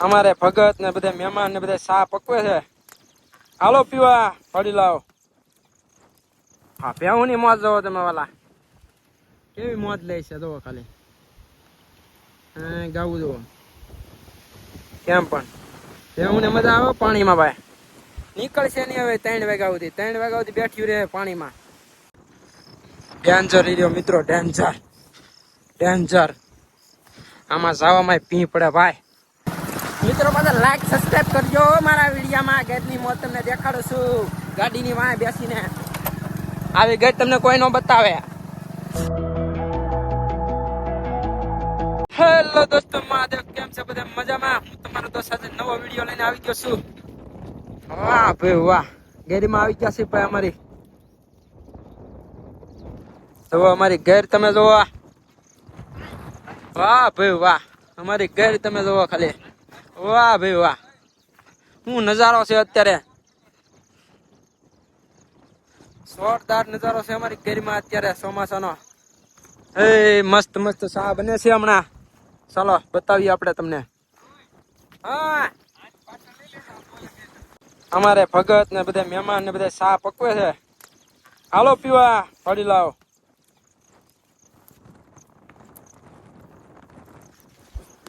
અમારે ભગત ને બધા મહેમાન ને બધા ચા પકવે છે. હાલો પીવા ફળી લાવો. હા ભેહું ની મોજ જોવો તમે વાલા. કેવી મોજ લે છે, જોવો ખાલી. હા, ગાવું જોવો. કેમ પણ? ભેહું ને મજા આવે પાણીમાં ભાઈ. નીકળશે નહીં હવે ત્રણ વાગ્યા સુધી. ત્રણ વાગ્યા સુધી બેઠ્યું રહે પાણીમાં. ડેન્જર રહ્યો મિત્રો, ડેન્જર. ડેન્જર. આમાં જવામાં પી પડે ભાઈ. મિત્રો બધા લાઈક સબસ્ક્રાઈબ કરજો. મારા વિડીયામાં ગેટની મોત તમને દેખાડું છું. ગાડીની વાંહે બેસીને. આવી ગેટ તમને કોઈ નો બતાવે. હેલો દોસ્તો, મહાદેવ, કેમ છે બધા? મજામાં? હું તમારો દોસ્ત સાથે નવો વીડિયો લઈને આવી ગયો છું. વાહ ભાઈ વાહ. ગેરીમાં આવી ગયા છે ભાઈ અમારી. જુઓ અમારી ઘેર તમે જોવા વાહ ભાઈ વાહ. અમારી ઘેર તમે જોવો ખાલી. વાહ ભાઈ વાહ. હું નજારો છે અત્યારે. જોરદાર નજારો છે અમારી કેરીમાં અત્યારે ચોમાસાનો. એ મસ્ત મસ્ત સા બને છે હમણાં. ચાલો, બતાવીએ આપણે તમને. હા. અમારે ભગત ને બધા મહેમાન ને બધા સા પકવે છે. હાલો પીવા ફળી લાવો.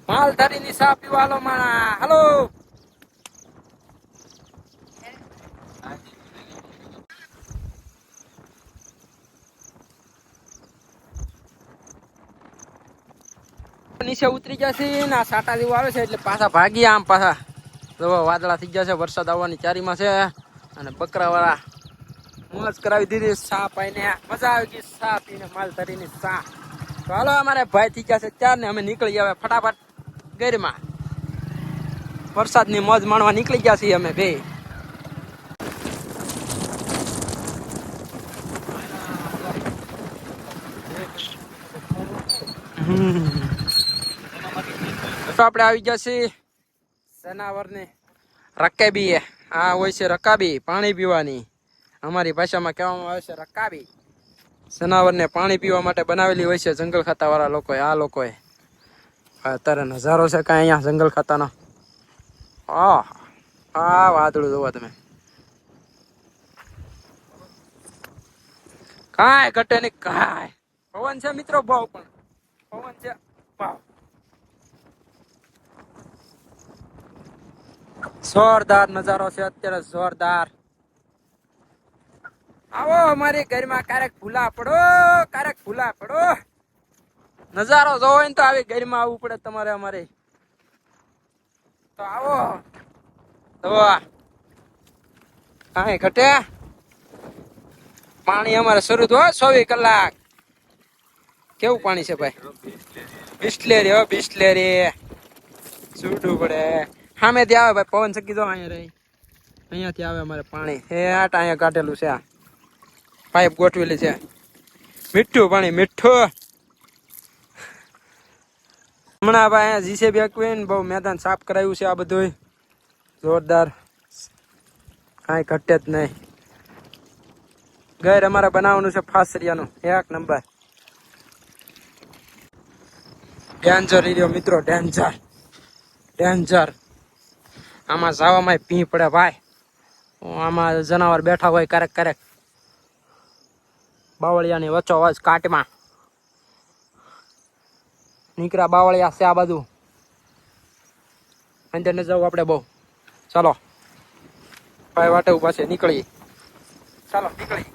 માલધારી ની સા પીવા હાલો માણા. હલો. નીચે ઉતરી જશે ને આ સાટા જેવું આવે છે, એટલે પાછા ભાગી આમ પાછા. જો વાદળા થઈ ગયા છે, વરસાદ આવવાની ચારીમાં છે. અને બકરા વાળા મોજ કરાવી દીધી સા પાઈને. મજા આવી ગઈ સા પીને માલ ધરીને સા. તો હાલો, અમારે ભાઈ થઈ ગયા છે, ચાર ને અમે નીકળી ગયા ફટાફટ. ગેરમાં. વરસાદની મોજ માણવા નીકળી ગયા છીએ અમે બે. તો આપણે આવી ગયા છીએ સનાવરની રકાબી આ હોય છે રકાબી, પાણી પીવાની. અમારી ભાષામાં કહેવામાં આવે છે રકાબી. સનાવરને પાણી પીવા માટે બનાવેલી હોય છે જંગલ ખાતાવાળા લોકોએ, આ લોકોએ. અત્યારે નજારો છે કાંઈ અહીંયા જંગલ ખાતાનો? આ વાદળું જોવા તમે. કાંઈ ઘટે નહીં, કાંઈ. પવન છે મિત્રો ભાવ પણ. પવન છે ભાવ જોરદાર નજારો છે, અત્યારે જોરદાર. આવો, અમારી ઘરમાં ક્યારેક ભૂલા પડો, ક્યારેક ભૂલા પડો. નજારો જોવો ને તો આવી ઘરમાં આવવું પડે તમારે અમારે. તો આવો. ઘટે? પાણી અમારે શરૂ થયો ચોવીસ કલાક. કેવું પાણી છે ભાઈ? બિસ્લેરી હો, બિસ્લેરી. છૂટું પડે. સામેથી આવે ભાઈ, પવન ચકી દો અહીંયા રહી. અહીંયાથી આવે અમારે પાણી. એ આટ અહીંયા કાઢેલું છે પાઇપ ગોઠવેલી છે. મીઠું પાણી, મીઠું. હમણાં ભાઈ અહીંયા જીસીબી અકવીને બહુ મેદાન સાફ કરાયું છે આ બધું જોરદાર. કાંઈ ઘટે જ નહીં. ઘર અમારે બનાવવાનું છે ફાસરિયાનું. એક નંબર. ડેન્જર રહ્યો મિત્રો, ડેન્જર. ડેન્જર. આમાં જવામાં પી પડે ભાઈ. આમાં જનાવર બેઠા હોય ક્યારેક ક્યારેક. બાવળિયાની વચ્ચો વચ કાટમાં. નીકળ્યા બાવળિયા છે આ બાજુ. અંદર ને જવું આપણે બહુ. ચાલો. ભાઈ વાટે ઊભા છે નીકળી ચાલો નીકળી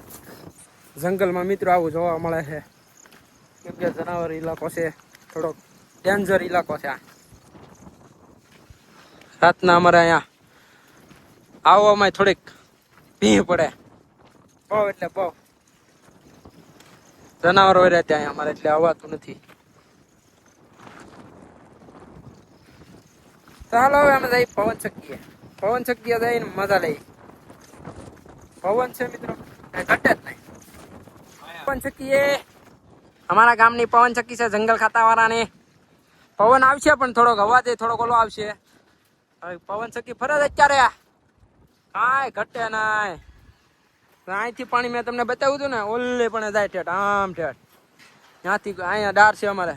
જંગલમાં મિત્રો આવું જોવા મળે છે. કેમ કે જનાવર ઇલાકો છે, થોડોક ડેન્જર ઇલાકો છે આ. રાતના અમારે અહીંયા આવવામાં થોડીક ભીહ પડે. બહુ એટલે બહુ. જનાવર હોય રહે ત્યાં, અમારે એટલે આવવાતું નથી. ચાલો હવે અમે જઈ પવન ચક્કીએ પવન ચક્કીએ જઈને મજા લઈ પવન છે મિત્રો. ઘટે જ નહીં. પવન ચક્કીએ અમારા ગામની પવન ચક્કી છે, જંગલ ખાતા વાળાની પવન આવશે પણ થોડોક અવાજ થોડોક ઓલો આવશે. હવે પવન ચક્કી ફરે જ અત્યારે. કાંઈ ઘટે નાય અહીંથી પાણી મેં તમને બતાવ્યું હતું ને ઓલે પણ જાય ઠેઠ, આમ ઠેઠ. ત્યાંથી અહીંયા ડાર છે અમારે.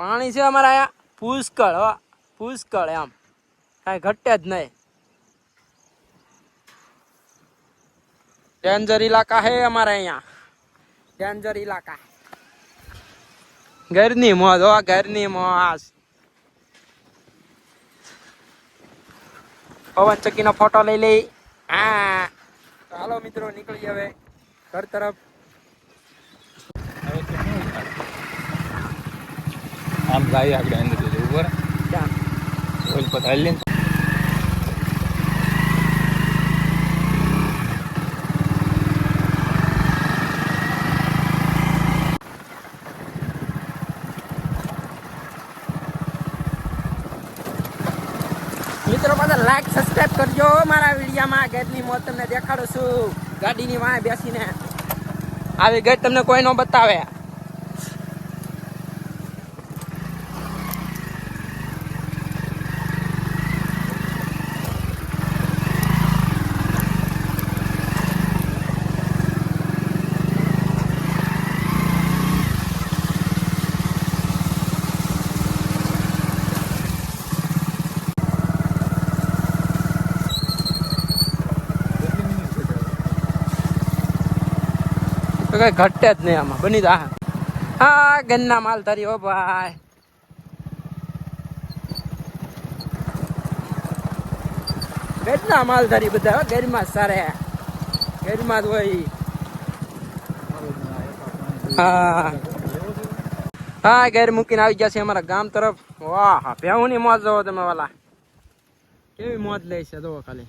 પાણી છે અમારે અહીંયા. પુષ્કળ પુષ્કળ એમ. કાંઈ ઘટે જ નહીં. ડેન્જર ઇલાકા હે અમારે અહીંયા. ડેન્જર ઇલાકા. ઘરની મોજ હો ઘરની મોજ. પવન ચક્કીનો ફોટો લઈ લઈ. હા. ચાલો મિત્રો નીકળી હવે ઘર તરફ. આમ જાય આગળ ઉપર પર હાલી ને મિત્રો પાછા લાઈક સબસ્ક્રાઇબ કરજો મારા વિડીયામાં. ગેટની મોત તમને દેખાડું છું. ગાડીની વાંહે બેસીને. આવી ગેટ તમને કોઈ નો બતાવે. તો કઈ ઘટે જ નહીં આમાં. બની જા હા, ગન્ના માલ તારી હો ભાઈ. ગન્ના માલ તારી બધા ગેરમાં સારે. ગેરમાં જ હોય. હા. હા, ઘેર મૂકીને આવી ગયા છે અમારા ગામ તરફ. વાહ, ભેહુની મોજ જોવો તમે વાલા. કેવી મોજ લે છે, જોવો ખાલી.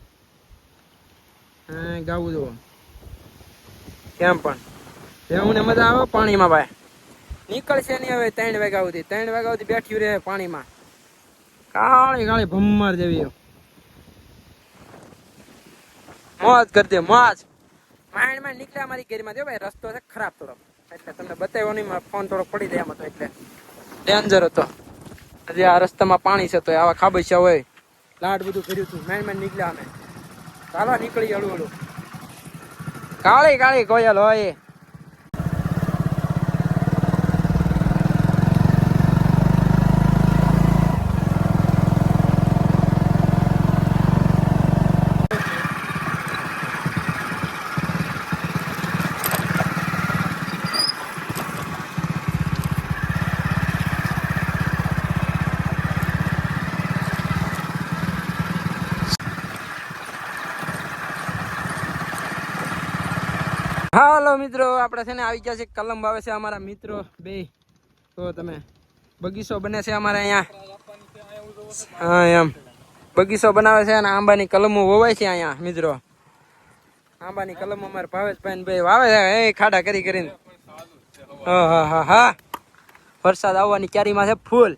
હા, ગાવું જોવો. કેમ પણ? ભેહુને મજા આવે પાણીમાં ભાઈ. નીકળશે નહીં હવે ત્રણ વાગ્યા સુધી. ત્રણ વાગ્યા સુધી બેઠ્યું રહે પાણીમાં. કાળી કાળી ભમ્મર જેવી મોજ કરજે મોજ. માઇન્ડમાં નીકળ્યા મારી ઘેરમાં. જો ભાઈ, રસ્તો છે ખરાબ થોડો એટલે તમને બતાવ્યો નહીં ફોન થોડો પડી જાય એમાં તો એટલે. ડેન્જર હતો. હજી આ રસ્તામાં પાણી છે તો આવા ખાબસ્યા હોય. લાડ બધું કર્યું હતું માઇન્ડમાં નીકળ્યા અમે. ચાલો, નીકળી હળું હળું. કાળી કાળી કોયલ હોય. મિત્રો, આપણે છે ને આવી ગયા છે કલમ આવે છે અમારા મિત્રો બે. તો તમે બગીચો બને છે અમારે અહીંયા. હા, એમ. બગીચો બનાવે છે અને આંબાની કલમો વવાય છે અહીંયા, મિત્રો. આંબાની કલમો અમારે ભાવેશભાઈ બે વાવે છે. એ ખાડા કરી કરીને. હા હા હા વરસાદ આવવાની ક્યારીમાં છે ફૂલ.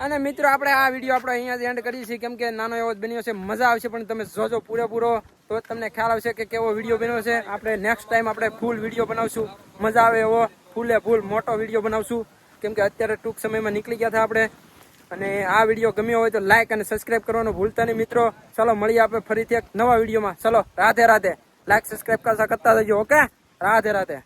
અને મિત્રો, આપણે આ વીડિયો આપણે અહીંયા જ એન્ડ કરીએ છીએ. કેમ કે નાનો એવો જ બન્યો છે. મજા આવશે, પણ તમે જોજો પૂરેપૂરો. તો તમને ખ્યાલ આવશે કે કેવો વીડિયો બન્યો છે. આપણે નેક્સ્ટ ટાઈમ આપણે ફૂલ વીડિયો બનાવશું. મજા આવે એવો ફૂલે ફૂલ મોટો વીડિયો બનાવશું. કેમ કે અત્યારે ટૂંક સમયમાં નીકળી ગયા હતા આપણે. અને આ વીડિયો ગમ્યો હોય તો લાઈક અને સબસ્ક્રાઇબ કરવાનું ભૂલતા નહીં મિત્રો. ચલો, મળીએ આપણે ફરીથી એક નવા વિડીયોમાં ચલો, રાધે રાધે. લાઈક સબસ્ક્રાઇબ કરતા કરતા જજો, ઓકે? રાધે રાધે.